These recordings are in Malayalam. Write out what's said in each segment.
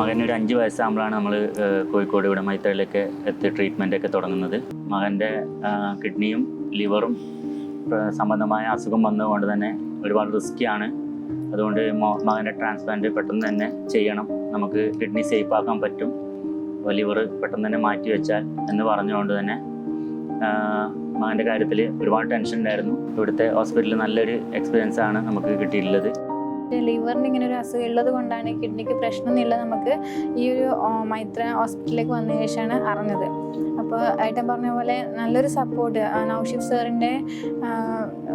മകന് ഒരു അഞ്ച് വയസ്സാകുമ്പോഴാണ് നമ്മൾ കോഴിക്കോട് ഇവിടെ മൈത്തറിലൊക്കെ എത്തി ട്രീറ്റ്മെന്റ് ഒക്കെ തുടങ്ങുന്നത്. മകന്റെ കിഡ്നിയും ലിവറും സംബന്ധമായ അസുഖം വന്നതുകൊണ്ട് തന്നെ ഒരുപാട് റിസ്ക്കിയാണ് അതുകൊണ്ട് മകന്റെ ട്രാൻസ്പ്ലാന്റ് പെട്ടെന്ന് തന്നെ ചെയ്യണം. നമുക്ക് കിഡ്നി സേഫ് ആക്കാൻ പറ്റും. ലിവർ പെട്ടെന്ന് തന്നെ മാറ്റി വെച്ചാൽ എന്ന് പറഞ്ഞുകൊണ്ട് തന്നെ മകന്റെ കാര്യത്തിൽ ഒരുപാട് ടെൻഷൻ ഉണ്ടായിരുന്നു. ഇവിടുത്തെ ഹോസ്പിറ്റലിൽ നല്ലൊരു എക്സ്പീരിയൻസ് ആണ് നമുക്ക് കിട്ടിയിട്ടുള്ളത്. ലിവറിന് ഇങ്ങനെ ഒരു അസുഖം ഉള്ളത് കൊണ്ടാണ് കിഡ്നിക്ക് പ്രശ്നമൊന്നുമില്ല നമുക്ക് ഈ ഒരു മൈത്ര ഹോസ്പിറ്റലിലേക്ക് വന്ന ശേഷമാണ് അറിഞ്ഞത്. അപ്പോൾ ഏട്ടൻ പറഞ്ഞ പോലെ നല്ലൊരു സപ്പോർട്ട് നൗഷിഫ് സാറിന്റെ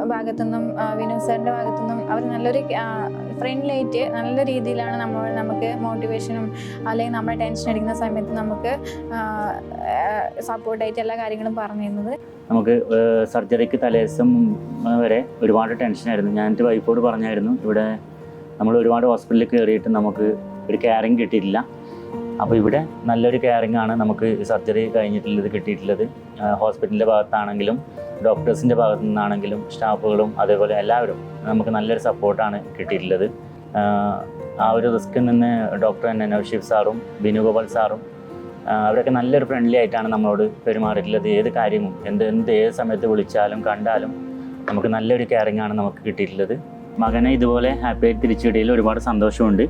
ഭാഗത്തുനിന്നും വിനോദ് സാറിന്റെ ഭാഗത്തുനിന്നും അവർ നല്ലൊരു ഫ്രണ്ട്ലി ആയിട്ട് നല്ല രീതിയിലാണ് നമ്മൾ നമുക്ക് മോട്ടിവേഷനും അല്ലെങ്കിൽ നമ്മൾ ടെൻഷൻ അടിക്കുന്ന സമയത്ത് നമുക്ക് സപ്പോർട്ടായിട്ട് എല്ലാ കാര്യങ്ങളും പറഞ്ഞു തരുന്നത് നമുക്ക് സർജറിക്ക് തലേദിവസം വരെ ഒരുപാട് ടെൻഷനായിരുന്നു ഞാൻ എന്റെ വൈഫോട് പറഞ്ഞായിരുന്നു ഇവിടെ നമ്മൾ ഒരുപാട് ഹോസ്പിറ്റലിൽ കയറിയിട്ട് നമുക്ക് ഒരു കെയറിങ് കിട്ടിയിട്ടില്ല. അപ്പോൾ ഇവിടെ നല്ലൊരു കെയറിങ് ആണ് നമുക്ക് സർജറി കഴിഞ്ഞിട്ടുള്ളത് കിട്ടിയിട്ടുള്ളത്. ഹോസ്പിറ്റലിന്റെ ഭാഗത്താണെങ്കിലും ഡോക്ടേഴ്സിന്റെ ഭാഗത്തു നിന്നാണെങ്കിലും സ്റ്റാഫുകളും അതേപോലെ എല്ലാവരും നമുക്ക് നല്ലൊരു സപ്പോർട്ടാണ് കിട്ടിയിട്ടുള്ളത്. ആ ഒരു റിസ്കിൽ നിന്ന് ഡോക്ടർ തന്നെ നവഷീഫ് സാറും ബിനു ഗോപാൽ സാറും അവരൊക്കെ നല്ലൊരു ഫ്രണ്ട്ലി ആയിട്ടാണ് നമ്മളോട് പെരുമാറിയിട്ടുള്ളത്. ഏത് കാര്യവും എന്ത് എന്ത് ഏത് സമയത്ത് വിളിച്ചാലും കണ്ടാലും നമുക്ക് നല്ലൊരു കെയറിങ് ആണ് നമുക്ക് കിട്ടിയിട്ടുള്ളത്. മകനെ ഇതുപോലെ ഹാപ്പി ആയിട്ട് തിരിച്ചു കിട്ടിയതിൽ ഒരുപാട് സന്തോഷമുണ്ട്.